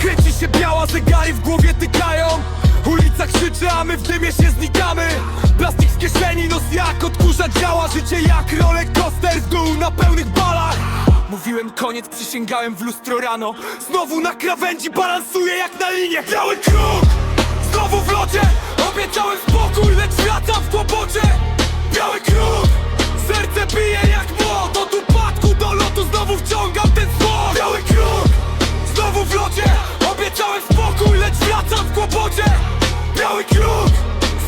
Kręci się biała, zegary w głowie tykają. Ulica krzyczy, a my w dymie się znikamy. Plastik z kieszeni, nos jak odkurza działa. Życie jak roller coaster w dół na pełnych balach. Mówiłem koniec, przysięgałem w lustro rano. Znowu na krawędzi balansuję jak na linie. Biały kruk, znowu w locie. Obiecałem spokój, lecz wracam w kłopocie. Biały kruk, serce bije jak młot. Od upadku do lotu znowu wciągam ten złot Biały kruk, znowu w locie. Obiecałem spokój, lecz wracam w kłopocie. Biały kruk,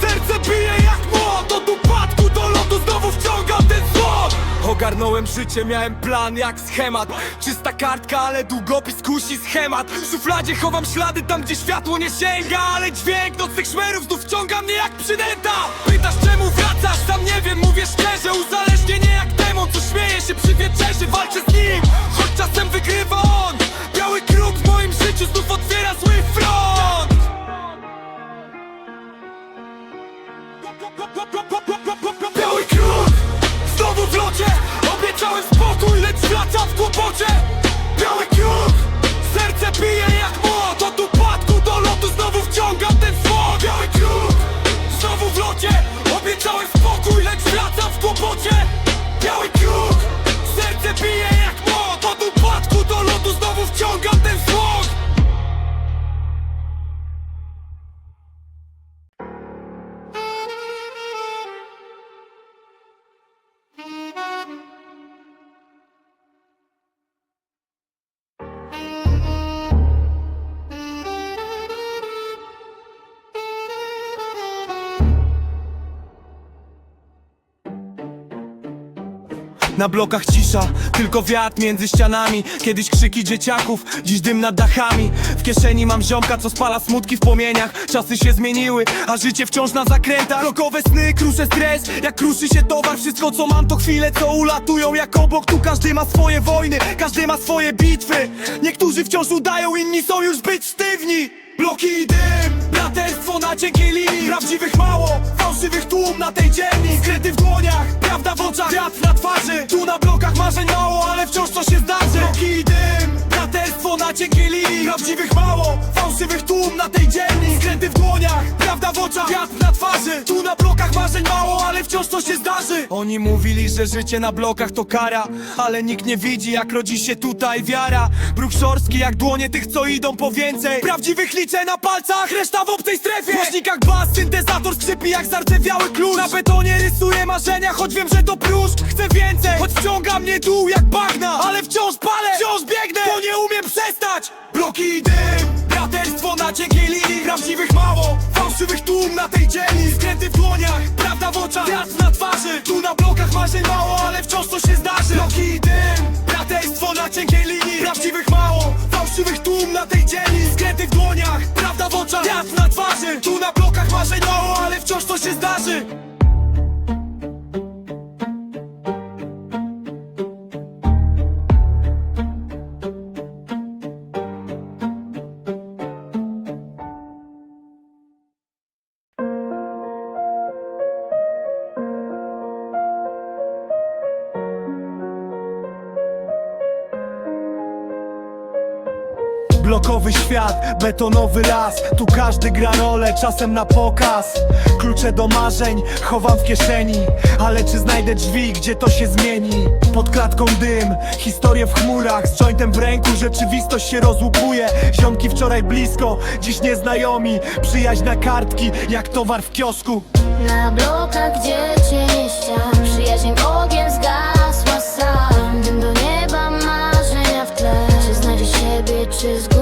serce bije jak młot. Od upadku do lotu znowu wciągam ten złot Ogarnąłem życie, miałem plan jak schemat. Czysta kartka, ale długopis kusi schemat. W szufladzie chowam ślady tam, gdzie światło nie sięga Ale dźwięk nocnych szmerów znów wciąga mnie jak przynęta. Pytasz wracasz, sam nie wiem, mówię szczerze Uzależnienie jak demon, co śmieje się przy wieczerzy Walczę z nim, choć czasem wygrywa on Biały kruk w moim życiu znów otwiera zły front. Biały kruk, znowu w locie Obiecałem spokój, lecz wracam w kłopocie. Biały kruk, serce bije jak młot Od upadku do lotu znowu wciągam ten swój Biały kruk, znowu w locie serce Na blokach cisza, tylko wiatr między ścianami. Kiedyś krzyki dzieciaków, dziś dym nad dachami. W kieszeni mam ziomka, co spala smutki w płomieniach. Czasy się zmieniły, a życie wciąż na zakrętach. Rokowe sny, kruszę stres, jak kruszy się towar Wszystko co mam to chwile, co ulatują. Jak obok Tu każdy ma swoje wojny, każdy ma swoje bitwy. Niektórzy wciąż udają, inni są już zbyt sztywni Bloki i dym, braterstwo na cienkiej linii Prawdziwych mało, fałszywych tłum na tej dzielni Skryty w dłoniach, prawda w oczach, wiatr na twarzy Tu na blokach marzeń mało, ale wciąż to się zdarzy. Bloki i dym, braterstwo na Prawdziwych mało, fałszywych tłum na tej dzielni. Skryty w dłoniach, prawda w oczach, wiatr na twarzy. Tu na blokach marzeń mało, ale wciąż to się zdarzy. Oni mówili, że życie na blokach to kara Ale nikt nie widzi, jak rodzi się tutaj wiara. Bruch szorstki jak dłonie tych, co idą po więcej. Prawdziwych liczę na palcach, reszta w obcej strefie. W głośnikach bas, syntezator skrzypi jak zardzewiały klucz. Na betonie rysuję marzenia, choć wiem, że to próż Chcę więcej, choć wciąga mnie dół jak bagna Ale wciąż palę, wciąż biegnę, bo nie umiem przestać! Bloki i dym, braterstwo na cienkiej linii Prawdziwych mało, fałszywych tłum na tej dzielni Skręty w dłoniach, prawda w oczach, wiatr na twarzy Tu na blokach marzeń mało, ale wciąż to się zdarzy. Bloki i dym, braterstwo na cienkiej linii Prawdziwych mało, fałszywych tłum na tej dzielni Skręty w dłoniach, prawda w oczach, wiatr na twarzy Tu na blokach marzeń mało, ale wciąż to się zdarzy Blokowy świat, betonowy las. Tu każdy gra rolę, czasem na pokaz. Klucze do marzeń chowam w kieszeni Ale czy znajdę drzwi, gdzie to się zmieni? Pod klatką dym, historie w chmurach. Z jointem w ręku, rzeczywistość się rozłupuje. Ziomki wczoraj blisko, dziś nieznajomi. Przyjaźń na kartki, jak towar w kiosku. Na blokach, gdzie ścian Przyjaźń ogień zgasła sam. Dym do nieba, marzenia w tle. Czy znajdziesz siebie, czy zgubisz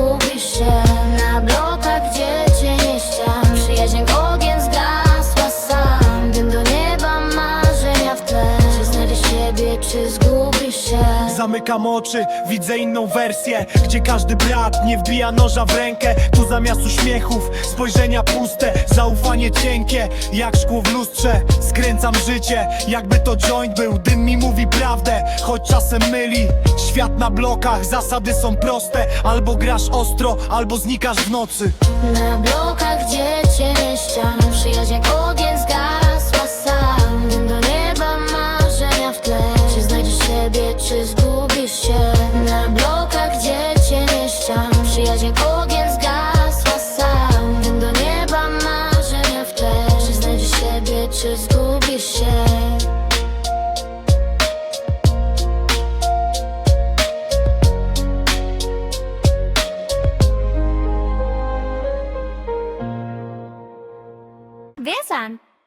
Zamykam oczy, widzę inną wersję Gdzie każdy brat nie wbija noża w rękę. Tu zamiast uśmiechów, spojrzenia puste Zaufanie cienkie, jak szkło w lustrze. Skręcam życie, jakby to joint był. Dym mi mówi prawdę, choć czasem myli. Świat na blokach, zasady są proste. Albo grasz ostro, albo znikasz w nocy. Na blokach, gdzie cienie ścian Przyjaźń jak ogień zgasła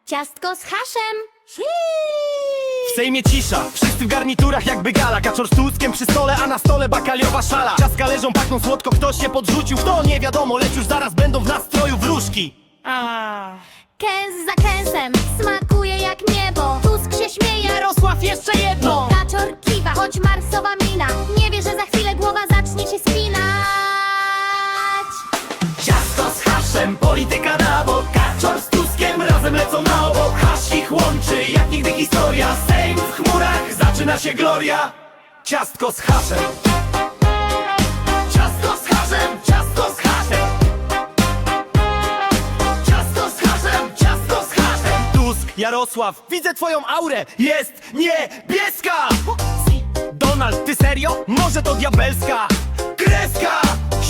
ciastko z haszem. W Sejmie cisza, wszyscy w garniturach jakby gala. Kaczor z Tuskiem przy stole, a na stole bakaliowa szala. Ciastka leżą, pachną słodko, ktoś się podrzucił to nie wiadomo, lecz już zaraz będą w nastroju wróżki. Kęs za kęsem, smakuje jak niebo. Tusk się śmieje, Jarosław, jeszcze jedno! Kaczor kiwa, choć marsowa mina. Nie wie, że za chwilę głowa zacznie się spinać. Ciasto z haszem, polityka na bok Kaczor z Tuskiem razem lecą na obok Hasz ich łączy, jak nigdy historia. Sejm w chmurach, zaczyna się gloria. Ciastko z haszem. Ciasto z haszem, ciasto z haszem. Ciasto z haszem, ciasto z haszem. Tusk, Jarosław, widzę twoją aurę Jest niebieska. Donald, ty serio? Może to diabelska kreska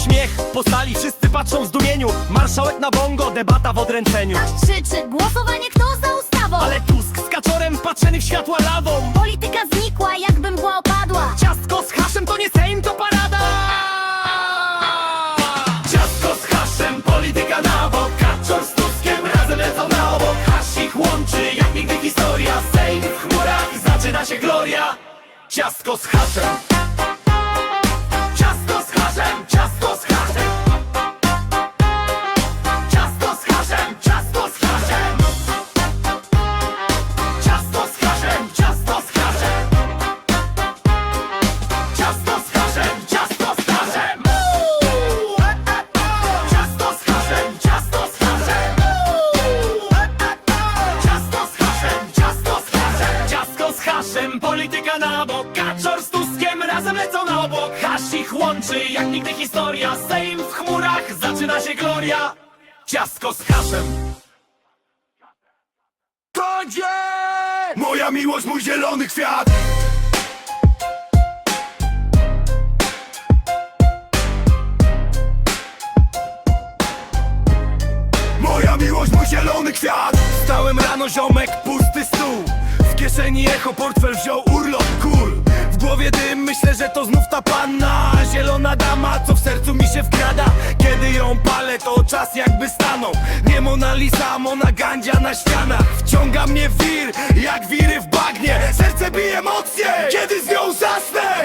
Śmiech po sali, wszyscy patrzą w zdumieniu. Marszałek na bongo, debata w odręczeniu. Aż krzyczy, głosowanie kto za ustawą? Ale Tusk z kaczorem patrzeny w światła lawą. Polityka znikła, jakby mgła opadła. Ciastko z haszem to nie Sejm, to parada. Ciastko z haszem, polityka na bok. Kaczor z Tuskiem razem lecą na obok. Hasz ich łączy, jak nigdy historia. Sejm w chmurach, zaczyna się gloria. Ciastko z haszem historia. Sejm w chmurach, zaczyna się gloria. Ciasto z haszem. Kodzie! Moja miłość, mój zielony kwiat. Moja miłość, mój zielony kwiat. Stałem rano, ziomek, pusty stół. W kieszeni echo, portfel wziął urlop, cool W głowie dym, myślę, że to znów ta panna. Zielona dama, co w sercu mi się wkrada. Kiedy ją palę, to czas jakby stanął. Nie Mona Lisa, Mona Gandzia na ścianach. Wciąga mnie wir, jak wiry w bagnie. Serce bije mocniej, kiedy z nią zasnę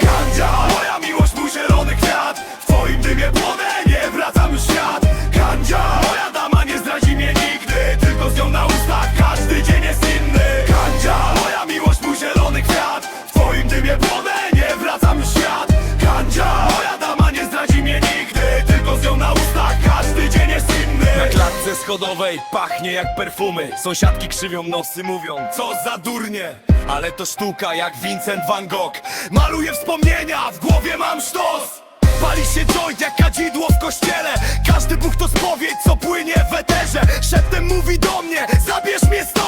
schodowej pachnie jak perfumy. Sąsiadki krzywią nosy, mówią Co za durnie. Ale to sztuka jak Vincent van Gogh. Maluję wspomnienia, w głowie mam sztos. Pali się joint jak kadzidło w kościele. Każdy Bóg to spowiedź, co płynie w eterze. Szeptem mówi do mnie, zabierz mnie stąd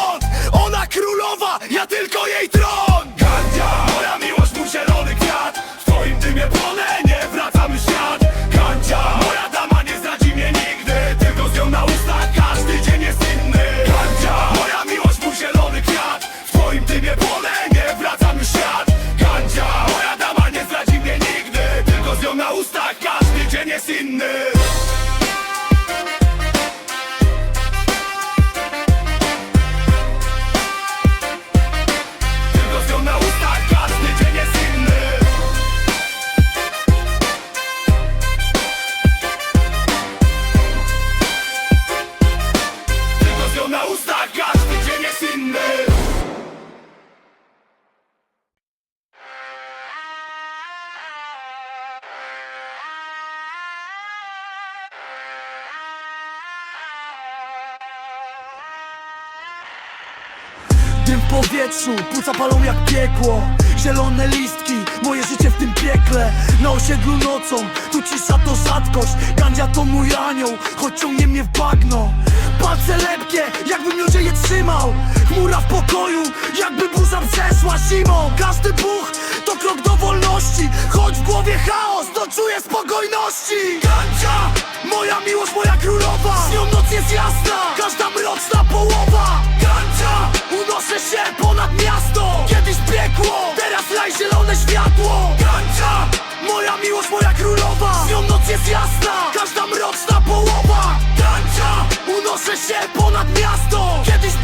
twoim dymie płonę, nie wracam świat. Gandzia, moja dama nie zdradzi mnie nigdy. Tylko z nią na ustach, każdy dzień jest inny powietrzu, płuca palą jak piekło. Zielone listki, moje życie w tym piekle. Na osiedlu nocą, tu cisza to rzadkość. Gandzia to mój anioł, choć ciągnie mnie w bagno. Palce lepkie, jakbym ludzie je trzymał. Chmura w pokoju, jakby burza przeszła zimą. Każdy buch to krok do wolności. Choć w głowie chaos, to czuję spokojności. Gancia, moja miłość, moja królowa. Z nią noc jest jasna, każda mroczna połowa. Gancia, unoszę się ponad miasto. Kiedyś piekło, teraz laj zielone światło. Gancia, moja miłość, moja królowa. Z nią noc jest jasna, każda mroczna połowa. Gancia, unoszę się ponad miasto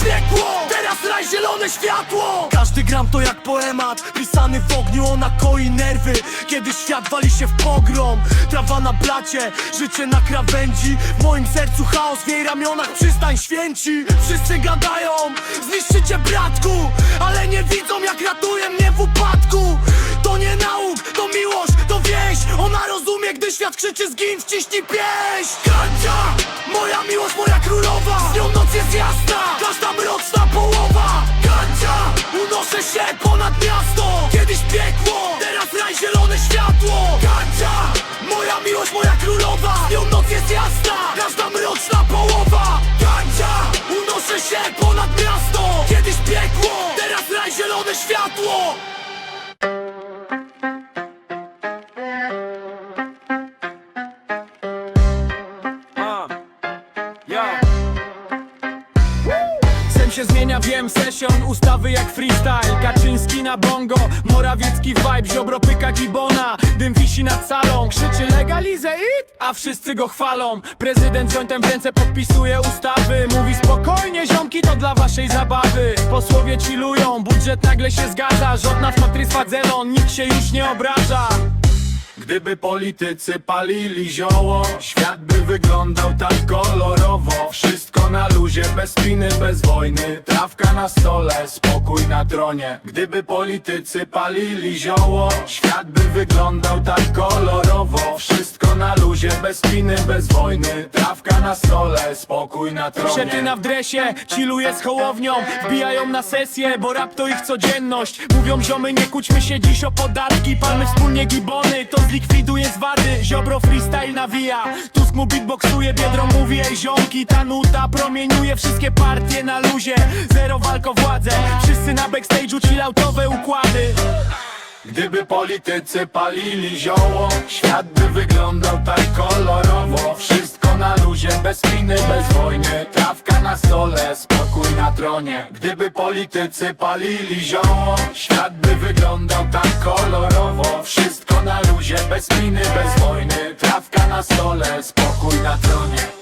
piekło, teraz raj zielone światło. Każdy gram to jak poemat Pisany w ogniu, ona koi nerwy. Kiedy świat wali się w pogrom Trawa na blacie, życie na krawędzi. W moim sercu chaos, w jej ramionach przystań święci. Wszyscy gadają, zniszczycie bratku Ale nie widzą jak ratuje mnie w upadku To nie nauk, to miłość, to więź Ona rozumie, gdy świat krzyczy zgin, wciśnij pięść Kancia, moja miłość, moja królowa. Z nią noc jest jasna, każda mroczna połowa. Kancia, unoszę się ponad miasto. Kiedyś piekło, teraz raj zielone światło. Kancia, moja miłość, moja królowa. Z nią noc jest jasna, każda mroczna połowa. Kancia, unoszę się ponad miasto. Kiedyś piekło, teraz raj zielone światło session Ustawy jak freestyle. Kaczyński na bongo Morawiecki vibe Ziobro pyka gibona Dym wisi nad salą. Krzyczy legalizę it A wszyscy go chwalą. Prezydent jointem w ręce podpisuje ustawy. Mówi spokojnie ziomki to dla waszej zabawy. Posłowie chillują Budżet nagle się zgadza. Rząd nas ma tryspadzellon Nikt się już nie obraża. Gdyby politycy palili zioło Świat by wyglądał tak kolorowo. Wszystko na luzie, bez spiny, bez wojny. Trawka na stole, spokój na tronie. Gdyby politycy palili zioło Świat by wyglądał tak kolorowo. Wszystko na luzie, bez spiny, bez wojny. Trawka na stole, spokój na tronie. Szety w dresie, chilluje z hołownią. Wbijają na sesję, bo rap to ich codzienność. Mówią ziomy, nie kłóćmy się dziś o podatki Palmy wspólnie gibony, to zlikwiduje zwady. Ziobro freestyle nawija. Tusk mu beatboxuje, Biedro mówi Ej ziomki, ta nuta wszystkie partie na luzie. Zero walk o władzę. Wszyscy na backstage'u chilloutowe układy. Gdyby politycy palili zioło Świat by wyglądał tak kolorowo. Wszystko na luzie, bez spiny, bez wojny. Trawka na stole, spokój na tronie. Gdyby politycy palili zioło Świat by wyglądał tak kolorowo. Wszystko na luzie, bez spiny, bez wojny. Trawka na stole, spokój na tronie